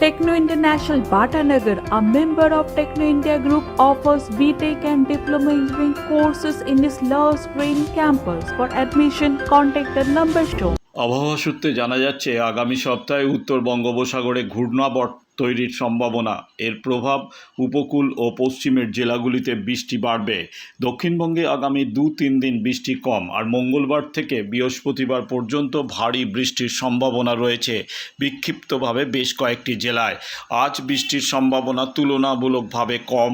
Techno International Bhatanagar, a member of Techno India Group, offers BTEC and Diploma Engineering courses in its Love Spring campus. For admission, contact the number shown. আবহাওয়া সূত্রে জানা যাচ্ছে আগামী সপ্তাহে উত্তর বঙ্গোপসাগরে ঘূর্ণাবর্ত তৈরির সম্ভাবনা। এর প্রভাব উপকূল ও পশ্চিমের জেলাগুলিতে বৃষ্টি বাড়বে। দক্ষিণবঙ্গে আগামী দু তিন দিন বৃষ্টি কম, আর মঙ্গলবার থেকে বৃহস্পতিবার পর্যন্ত ভারী বৃষ্টির সম্ভাবনা রয়েছে, বিক্ষিপ্তভাবে বেশ কয়েকটি জেলায়। আজ বৃষ্টির সম্ভাবনা তুলনামূলকভাবে কম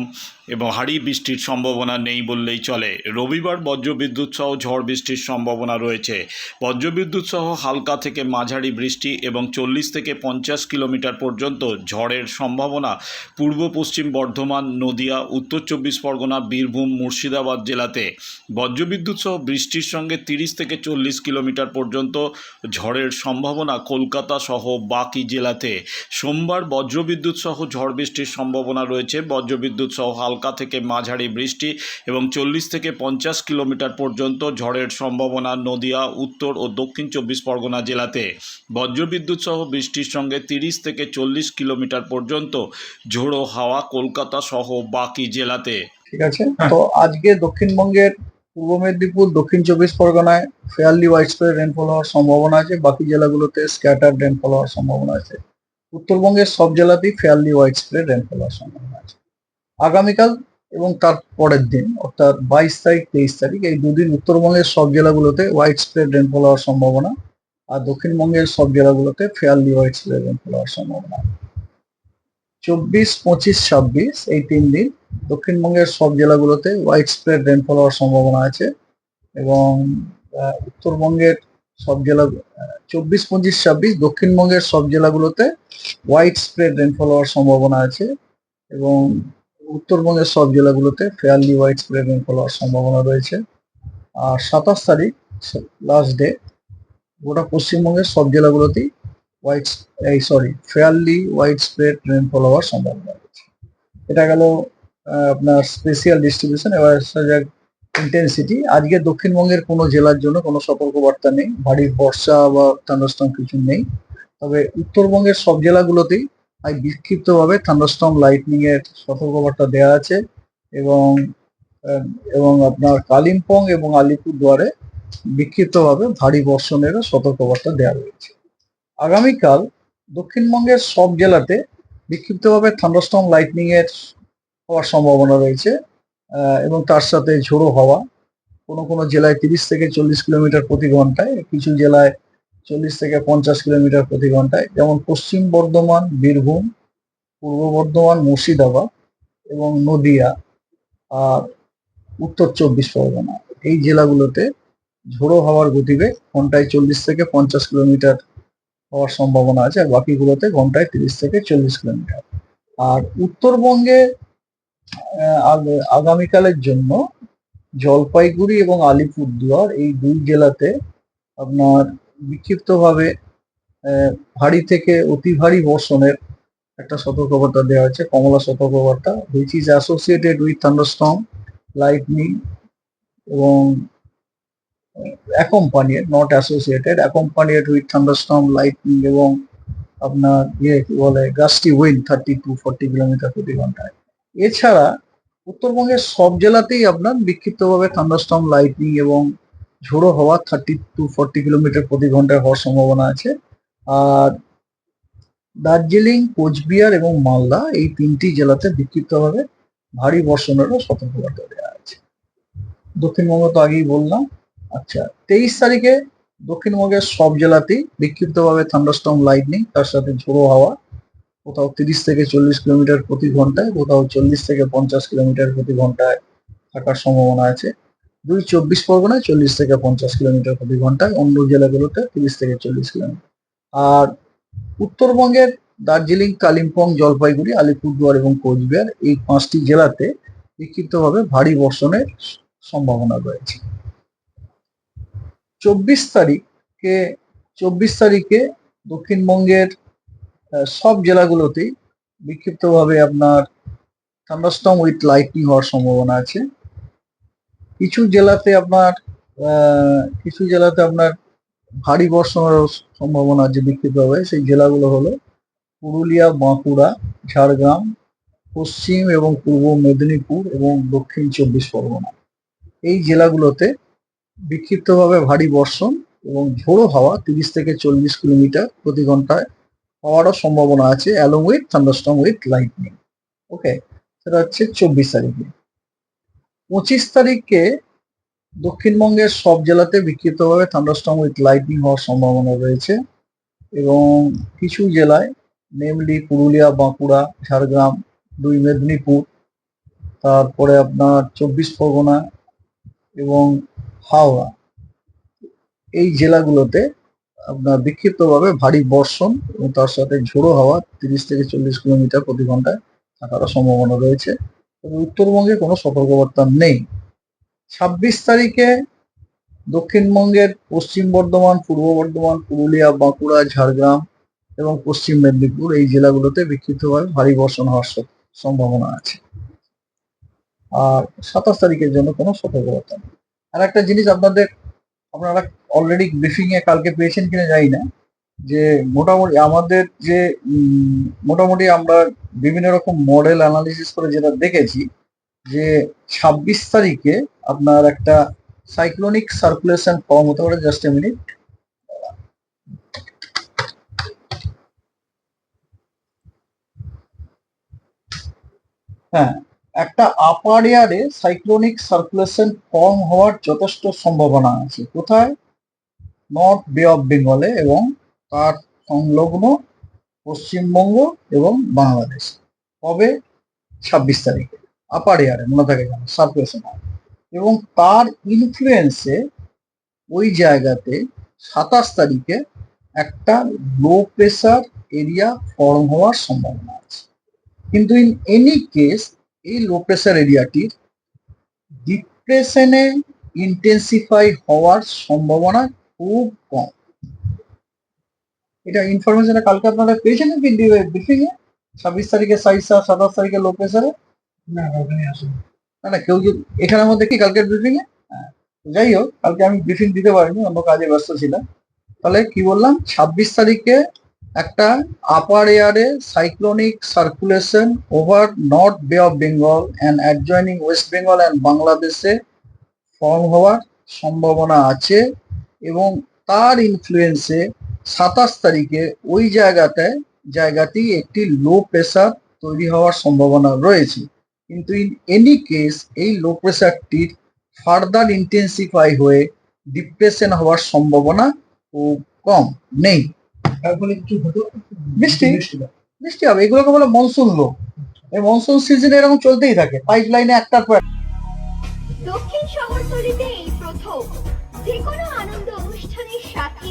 এবং ভারী বৃষ্টির সম্ভাবনা নেই বললেই চলে। রবিবার বজ্রবিদ্যুৎ সহ ঝড় বৃষ্টির সম্ভাবনা রয়েছে। বজ্রবিদ্যুৎ সহ হালকা থেকে মাঝারি বৃষ্টি এবং চল্লিশ থেকে পঞ্চাশ কিলোমিটার পর্যন্ত ঝড়ের সম্ভাবনা। পূর্ব পশ্চিম বর্ধমান, নদিয়া, উত্তর চব্বিশ পরগনা, বীরভূম, মুর্শিদাবাদ জেলাতে বজ্রবিদ্যুৎ সহ বৃষ্টির সঙ্গে তিরিশ থেকে চল্লিশ কিলোমিটার পর্যন্ত ঝড়ের সম্ভাবনা কলকাতা সহ বাকি জেলাতে। সোমবার বজ্রবিদ্যুৎ সহ ঝড় বৃষ্টির সম্ভাবনা রয়েছে। বজ্রবিদ্যুৎ সহ হালকা থেকে মাঝারি বৃষ্টি এবং চল্লিশ থেকে পঞ্চাশ কিলোমিটার পর্যন্ত ঝড়ের সম্ভাবনা নদিয়া উত্তর ও দক্ষিণ চব্বিশ পরগনা জেলাতে। বজ্রবিদ্যুৎ সহ বৃষ্টির সঙ্গে তিরিশ থেকে চল্লিশ কিলোমিটার পর্যন্ত ঝোড়ো হাওয়া কলকাতা সহ বাকি জেলাতে। ঠিক আছে? তো আজকে দক্ষিণবঙ্গের পূর্ব মেদিনীপুর দক্ষিণ চব্বিশ পরগনায় ফেয়ারলি ওয়াইড স্প্রেড রেনফল হওয়ার সম্ভাবনা আছে। বাকি জেলাগুলোতে স্ক্যাটার রেনফল হওয়ার সম্ভাবনা আছে। উত্তরবঙ্গের সব জেলাতেই ফেয়ারলি ওয়াইড স্প্রেড রেনফল হওয়ার সম্ভাবনা আগামীকাল এবং তার পরের দিন, অর্থাৎ বাইশ তারিখ, তেইশ তারিখ, এই দুদিন উত্তরবঙ্গের সব জেলাগুলোতে ওয়াইড স্প্রেড রেনফল হওয়ার সম্ভাবনা আর দক্ষিণবঙ্গের সব জেলাগুলোতে ফেয়ারলি ওয়াইড স্প্রেড রেনফল হওয়ার সম্ভাবনা। চব্বিশ, পঁচিশ, ছাব্বিশ, এই তিন দিন দক্ষিণবঙ্গের সব জেলাগুলোতে ওয়াইড স্প্রেড রেনফল হওয়ার সম্ভাবনা আছে এবং উত্তরবঙ্গের সব জেলা চব্বিশ, পঁচিশ, ছাব্বিশ দক্ষিণবঙ্গের সব জেলাগুলোতে ওয়াইড স্প্রেড রেনফল হওয়ার সম্ভাবনা আছে এবং উত্তরবঙ্গের সব জেলাগুলোতে ফেয়ারলি ওয়াইড স্প্রেড রেনফল হওয়ার সম্ভাবনা রয়েছে। আর সাতাশ তারিখ লাস্ট ডে গোটা পশ্চিমবঙ্গের সব জেলাগুলোতেই হোয়াইট এই sorry fairly wide spread rainfall হওয়ার সম্ভাবনা রয়েছে। এটা গেল আপনার স্পেশিয়াল ডিস্ট্রিবিউশন এবার ইন্টেন্সিটি আজকে দক্ষিণবঙ্গের কোনো জেলার জন্য কোনো সতর্কবার্তা নেই। ভারী বর্ষা বা থান্ডারস্টর্ম কিছু নেই। তবে উত্তরবঙ্গের সব জেলাগুলোতেই বিক্ষিপ্তভাবে থান্ডারস্টর্ম লাইটনিং এর সতর্কবার্তা দেওয়া আছে এবং এবং আপনার কালিম্পং এবং আলিপুরদুয়ারে বিক্ষিপ্তভাবে ভারী বর্ষণেরও সতর্কবার্তা দেওয়া রয়েছে। আগামীকাল দক্ষিণবঙ্গের সব জেলাতে বিক্ষিপ্তভাবে থান্ডারস্টর্ম লাইটনিং এর হওয়ার সম্ভাবনা রয়েছে এবং তার সাথে ঝোড়ো হওয়া। কোনো কোনো জেলায় তিরিশ থেকে চল্লিশ কিলোমিটার প্রতি ঘন্টায়, কিছু জেলায় চল্লিশ থেকে পঞ্চাশ কিলোমিটার প্রতি ঘন্টায়, যেমন পশ্চিম বর্ধমান, বীরভূম, পূর্ব বর্ধমান, মুর্শিদাবাদ এবং নদিয়া আর উত্তর চব্বিশ পরগনা। এই জেলাগুলোতে ঝোড়ো হাওয়ার গতিবেগ ঘন্টায় চল্লিশ থেকে পঞ্চাশ কিলোমিটার হওয়ার সম্ভাবনা আছে আর বাকিগুলোতে ঘন্টায় তিরিশ থেকে চল্লিশ কিলোমিটার। আর উত্তরবঙ্গে আগ- আগামীকালের জন্য জলপাইগুড়ি এবং আলিপুরদুয়ার এই দুই জেলাতে আপনার বিক্ষিপ্তভাবে ভারী থেকে অতি ভারী বর্ষণের একটা সতর্কবার্তা দেওয়া হয়েছে, কমলা সতর্কবার্তা which is associated with thunderstorm lightning এবং accompanied not associated accompanied with thunderstorm lightning এবং আপনার ইয়ে কি বলে gusty wind thirty to forty kilometre প্রতি ঘন্টায়। এছাড়া, উত্তরবঙ্গের সব জেলাতেই আপনার বিক্ষিপ্তভাবে থান্ডারস্টর্ম লাইটনিং এবং ঝোড়ো হওয়া থার্টি টু ফর্টি কিলোমিটার প্রতি ঘন্টায় হওয়ার সম্ভাবনা আছে। আর দার্জিলিং, কোচবিহার এবং মালদা এই তিনটি জেলাতে বিক্ষিপ্তভাবে ভারী বর্ষণেরও সতর্কবার্তা দেওয়া আছে। দক্ষিণবঙ্গ তো আগেই বললাম। আচ্ছা তেইশ তারিখে দক্ষিণবঙ্গের সব জেলাতেই বিক্ষিপ্তভাবে থান্ডারস্টর্ম লাইটনিং তার সাথে ঝোড়ো হাওয়া। কোথাও তিরিশ থেকে চল্লিশ কিলোমিটার প্রতি ঘন্টায়, কোথাও চল্লিশ থেকে পঞ্চাশ কিলোমিটার প্রতি ঘন্টায় থাকার সম্ভাবনা আছে। দুই চব্বিশ পরগনায় চল্লিশ থেকে পঞ্চাশ কিলোমিটার প্রতি ঘন্টায় অন্য জেলাগুলোতে তিরিশ থেকে চল্লিশ কিলোমিটার। আর উত্তরবঙ্গের দার্জিলিং, কালিম্পং, জলপাইগুড়ি, আলিপুরদুয়ার এবং কোচবিহার এই পাঁচটি জেলাতে বিক্ষিপ্তভাবে ভারী বর্ষণের সম্ভাবনা রয়েছে। চব্বিশ তারিখে চব্বিশ তারিখে দক্ষিণবঙ্গের সব জেলাগুলোতেই বিক্ষিপ্তভাবে আপনার থান্ডারস্টর্ম উইথ লাইটনিং হওয়ার সম্ভাবনা আছে। কিছু জেলাতে আপনার কিছু জেলাতে আপনার ভারী বর্ষণের সম্ভাবনা আছে বিক্ষিপ্তভাবে সেই জেলাগুলো হলো পুরুলিয়া, বাঁকুড়া, ঝাড়গ্রাম, পশ্চিম এবং পূর্ব মেদিনীপুর এবং দক্ষিণ চব্বিশ পরগনা। এই জেলাগুলোতে বিক্ষিপ্তভাবে ভারী বর্ষণ এবং ঝোড়ো হাওয়া তিরিশ থেকে চল্লিশ কিলোমিটার প্রতি ঘন্টায় হওয়ারও সম্ভাবনা আছে along with thunderstorm with lightning okay সেটা হচ্ছে চব্বিশ তারিখে। পঁচিশ তারিখে দক্ষিণবঙ্গের সব জেলাতে বিক্ষিপ্তভাবে থান্ডারস্টর্ম উইথ লাইটনিং হওয়ার সম্ভাবনা রয়েছে এবং কিছু জেলায় নেমলি পুরুলিয়া, বাঁকুড়া, ঝাড়গ্রাম, দুই মেদিনীপুর, তারপরে আপনার চব্বিশ পরগনা এবং হাওড়া, এই জেলাগুলোতে আপনার বিক্ষিপ্তভাবে ভারী বর্ষণ এবং তার সাথে ঝোড়ো হাওয়া তিরিশ থেকে চল্লিশ কিলোমিটার প্রতি ঘন্টায় থাকারও সম্ভাবনা রয়েছে। তবে উত্তরবঙ্গে কোনো সতর্কবার্তা নেই। ছাব্বিশ তারিখে দক্ষিণবঙ্গের পশ্চিম বর্ধমান, পূর্ব বর্ধমান, পুরুলিয়া, বাঁকুড়া, ঝাড়গ্রাম এবং পশ্চিম মেদিনীপুর এই জেলাগুলোতে বিক্ষিপ্তভাবে ভারী বর্ষণ হওয়ার সম্ভাবনা আছে। আর সাতাশ তারিখের জন্য কোনো সতর্কবার্তা নেই। আর একটা জিনিস আপনাদের, আপনারা অলরেডি ব্রিফিং এ কালকে পেয়েছেন কিনা জানি না। যে মোটামুটি আমাদের যে মোটামুটি আমরা বিভিন্ন রকম মডেল অ্যানালিসিস করে যেটা দেখেছি, যে ছাব্বিশ তারিখে আপনার একটা সাইক্লোনিক সার্কুলেশন ফর্ম হতে পারে জাস্ট এ মিনিট হ্যাঁ একটা আপার এয়ারে সাইক্লোনিক সার্কুলেশন ফর্ম হওয়ার যথেষ্ট সম্ভাবনা আছে। কোথায়? নর্থ বে অফ বেঙ্গলে এবং তার সংলগ্ন পশ্চিমবঙ্গ এবং বাংলাদেশ। কবে? ছাব্বিশ তারিখে। আপার এয়ারে মনে থাকে যেন সার্কুলেশন এবং তার ইনফ্লুয়েন্সে ওই জায়গাতে সাতাশ তারিখে একটা লো প্রেসার এরিয়া ফর্ম হওয়ার সম্ভাবনা আছে। কিন্তু ইন এনি কেস এই লো প্রেসার এরিয়াটির ডিপ্রেশনে ইন্টেন্সিফাই হওয়ার সম্ভাবনা খুব কম। এটা ইনফরমেশনটা কালকে আপনারা পেয়েছেন কি ব্রিফিং এ? ছাব্বিশ তারিখে সাইজ সাইসা সাতাশ তারিখে লো প্রেসারে না কালকে আসেনি। না কেউ এখানের মধ্যে কি কালকের ব্রিফিং এ? হ্যাঁ, যাই হোক কালকে আমি ব্রিফিং দিতে পারিনি অন্য কাজে ব্যস্ত ছিলাম। তাহলে কি বললাম? ছাব্বিশ তারিখে একটা upper এয়ারে cyclonic circulation over north Bay of Bengal and adjoining West Bengal and বাংলাদেশে ফর্ম হওয়ার সম্ভাবনা আছে এবং তার ইনফ্লুয়েন্সে সাতাশ তারিখে ওই জায়গাটায় জায়গাটি একটি লো প্রেসার তৈরি হওয়ার সম্ভাবনা রয়েছে। কিন্তু ইন এনি কেস এই লো প্রেসারটির ফার্দার ইন্টেন্সিফাই হয়ে ডিপ্রেশন হওয়ার সম্ভাবনা খুব কম নেই। বৃষ্টি? বৃষ্টি হবে। এগুলোকে বলে মনসুন লো এই মনসুন সিজনে এরকম চলতেই থাকে পাইপ লাইনে একটার পর দক্ষিণ শহরতলিতে এই প্রথম। যে কোনো আনন্দ অনুষ্ঠানের সাথে